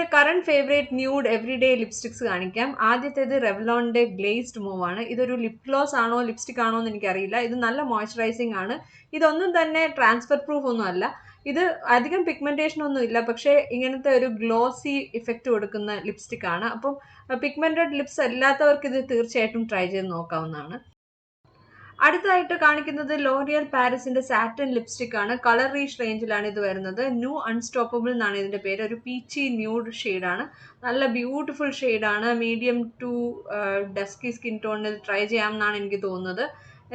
എന്റെ current favourite nude every day lipsticks കാണിക്കാം. ആദ്യത്തേത് റെവലോണിന്റെ ഗ്ലേസ്ഡ് മൂവ് ആണ്. ഇതൊരു ലിപ് ഗ്ലോസ് ആണോ ലിപ്സ്റ്റിക് ആണോ എന്ന് എനിക്കറിയില്ല. ഇത് നല്ല മോയ്സ്ചറൈസിങ് ആണ്. ഇതൊന്നും തന്നെ ട്രാൻസ്ഫർ പ്രൂഫ് ഒന്നും അല്ല. ഇത് അധികം പിഗ്മെന്റേഷൻ ഒന്നും ഇല്ല. പക്ഷേ ഇങ്ങനത്തെ ഒരു ഗ്ലോസി ഇഫക്റ്റ് കൊടുക്കുന്ന ലിപ്സ്റ്റിക് ആണ്. അപ്പം പിഗ്മെന്റഡ് ലിപ്സ് അല്ലാത്തവർക്ക് ഇത് തീർച്ചയായിട്ടും ട്രൈ ചെയ്ത് നോക്കാവുന്നതാണ്. അടുത്തതായിട്ട് കാണിക്കുന്നത് ലോറിയൽ പാരീസിന്റെ സാറ്റൻ ലിപ്സ്റ്റിക് ആണ്. കളർ റീഷ് റേഞ്ചിലാണ് ഇത് വരുന്നത്. ന്യൂ അൺസ്റ്റോപ്പബിൾ എന്നാണ് ഇതിന്റെ പേര്. ഒരു പീച്ചി ന്യൂഡ് ആണ്. നല്ല ബ്യൂട്ടിഫുൾ ആണ്. മീഡിയം ടു ഡസ്കി സ്കിൻ ടോണിൽ ട്രൈ ചെയ്യാം ചെയ്യാമെന്നാണ് എനിക്ക് തോന്നുന്നത്.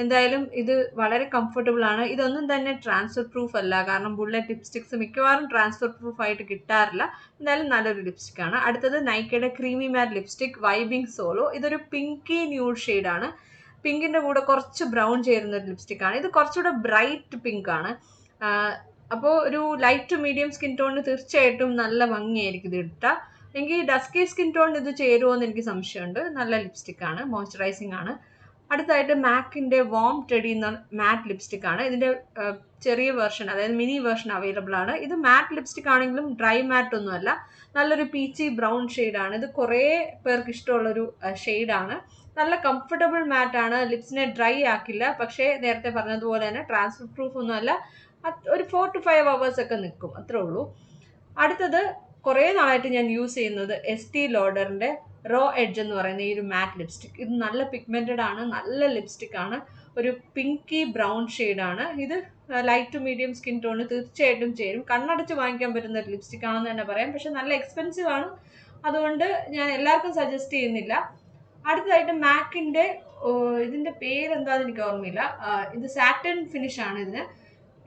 എന്തായാലും ഇത് വളരെ കംഫർട്ടബിൾ ആണ്. ഇതൊന്നും തന്നെ ട്രാൻസ്ഫർ പ്രൂഫ് അല്ല. കാരണം ബുള്ളറ്റ് ലിപ്സ്റ്റിക്സ് മിക്കവാറും ട്രാൻസ്ഫർ പ്രൂഫ് ആയിട്ട് കിട്ടാറില്ല. എന്തായാലും നല്ലൊരു ലിപ്സ്റ്റിക് ആണ്. അടുത്തത് നൈക്കയുടെ creamy matte lipstick vibing solo ഇതൊരു പിങ്കി ന്യൂഡ് ആണ്. പിങ്കിന്റെ കൂടെ കുറച്ച് ബ്രൗൺ ചേരുന്ന ഒരു ലിപ്സ്റ്റിക് ആണ്. ഇത് കുറച്ചുകൂടെ ബ്രൈറ്റ് പിങ്ക് ആണ്. അപ്പോൾ ഒരു ലൈറ്റ് ടു മീഡിയം സ്കിൻ ടോണിന് തീർച്ചയായിട്ടും നല്ല ഭംഗിയായിരിക്കും ഇത് ഇട്ടാൽ എനിക്ക് ഡസ്കി സ്കിൻ ടോണിന് ഇത് ചേരുമോ എന്ന് എനിക്ക് സംശയമുണ്ട്. നല്ല ലിപ്സ്റ്റിക് ആണ് മോയ്സ്ചറൈസിങ് ആണ്. അടുത്തായിട്ട് മാക്കിന്റെ വോം ടെഡി എന്ന മാറ്റ് ലിപ്സ്റ്റിക് ആണ്. ഇതിന്റെ ചെറിയ വേർഷൻ അതായത് മിനി വേർഷൻ അവൈലബിൾ ആണ്. ഇത് മാറ്റ് ലിപ്സ്റ്റിക് ആണെങ്കിലും ഡ്രൈ മാറ്റ് ഒന്നുമല്ല. നല്ലൊരു പീച്ചി ബ്രൗൺ ആണ്. ഇത് കുറേ പേർക്ക് ഇഷ്ടമുള്ളൊരു ആണ്. നല്ല കംഫർട്ടബിൾ മാറ്റ് ആണ്. ലിപ്സിനെ ഡ്രൈ ആക്കില്ല. പക്ഷേ നേരത്തെ പറഞ്ഞതുപോലെ തന്നെ ട്രാൻസ്ഫർ പ്രൂഫ് ഒന്നുമല്ല. ഒരു ഫോർ ടു ഫൈവ് അവേഴ്സ് ഒക്കെ നിൽക്കും. അത്രേ ഉള്ളൂ. അടുത്തത് കുറേ നാളായിട്ട് ഞാൻ യൂസ് ചെയ്യുന്നത് എസ് ടി ലോഡറിന്റെ റോ എഡ്ജ് എന്ന് പറയുന്ന ഈ ഒരു മാറ്റ് ലിപ്സ്റ്റിക് ഇത് നല്ല പിഗ്മെന്റഡ് ആണ് നല്ല ലിപ്സ്റ്റിക് ആണ് ഒരു പിങ്കി ബ്രൗൺ ആണ്. ഇത് light to medium skin tone തീർച്ചയായിട്ടും ചേരും. കണ്ണടച്ച് വാങ്ങിക്കാൻ പറ്റുന്ന ഒരു ലിപ്സ്റ്റിക് ആണെന്ന് തന്നെ പറയാം. പക്ഷെ നല്ല എക്സ്പെൻസീവ് ആണ്. അതുകൊണ്ട് ഞാൻ എല്ലാവർക്കും സജസ്റ്റ് ചെയ്യുന്നില്ല. അടുത്തതായിട്ട് മാക്കിന്റെ ഇതിന്റെ പേരെന്താന്ന് എനിക്ക് ഓർമ്മയില്ല. ഇത് സാറ്റൻ ഫിനിഷ് ആണ് ഇതിന്.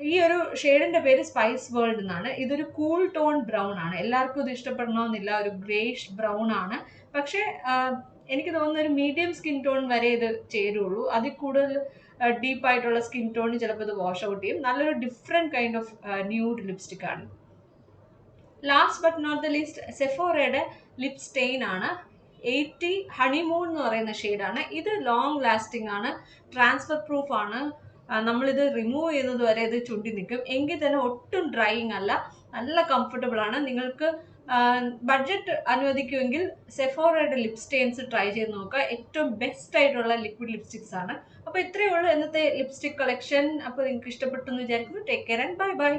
ഈ ഒരു ഷെയ്ഡിന്റെ പേര് സ്പൈസ് വേൾഡ് എന്നാണ്. ഇതൊരു കൂൾ ടോൺ ബ്രൗൺ ആണ്. എല്ലാവർക്കും ഇത് ഇഷ്ടപ്പെടണമെന്നില്ല. ഒരു ഗ്രേഷ് ബ്രൗൺ ആണ്. പക്ഷേ എനിക്ക് തോന്നുന്ന ഒരു മീഡിയം സ്കിൻ ടോൺ വരെ ഇത് ചേരുള്ളൂ. അതിൽ കൂടുതൽ ഡീപ്പായിട്ടുള്ള സ്കിൻ ടോണിന് ചിലപ്പോൾ ഇത് വാഷ് ഔട്ട് ചെയ്യും. നല്ലൊരു different kind of nude lipstick ആണ്. Last but not the least സെഫോറയുടെ lip stain ആണ്. എയ്റ്റി ഹണിമൂൺ എന്ന് പറയുന്ന ഷെയ്ഡാണ് ഇത് ലോങ് ലാസ്റ്റിംഗ് ആണ്. ട്രാൻസ്ഫർ പ്രൂഫ് ആണ്. നമ്മളിത് റിമൂവ് ചെയ്യുന്നത് വരെ ഇത് ചുണ്ടി നിൽക്കും. എങ്കിൽ തന്നെ ഒട്ടും ഡ്രൈയിങ് അല്ല. നല്ല കംഫർട്ടബിൾ ആണ്. നിങ്ങൾക്ക് ബഡ്ജറ്റ് അനുവദിക്കുമെങ്കിൽ സെഫോറയുടെ ലിപ് സ്റ്റെയിൻസ് ട്രൈ ചെയ്ത് നോക്കുക. ഏറ്റവും ബെസ്റ്റ് ആയിട്ടുള്ള ലിക്വിഡ് ലിപ്സ്റ്റിക്സ് ആണ്. അപ്പോൾ ഇത്രയേ ഉള്ളൂ ഇന്നത്തെ ലിപ്സ്റ്റിക് കളക്ഷൻ അപ്പോൾ നിങ്ങൾക്ക് ഇഷ്ടപ്പെട്ടു എന്ന് വിചാരിക്കുന്നു. Take care and bye bye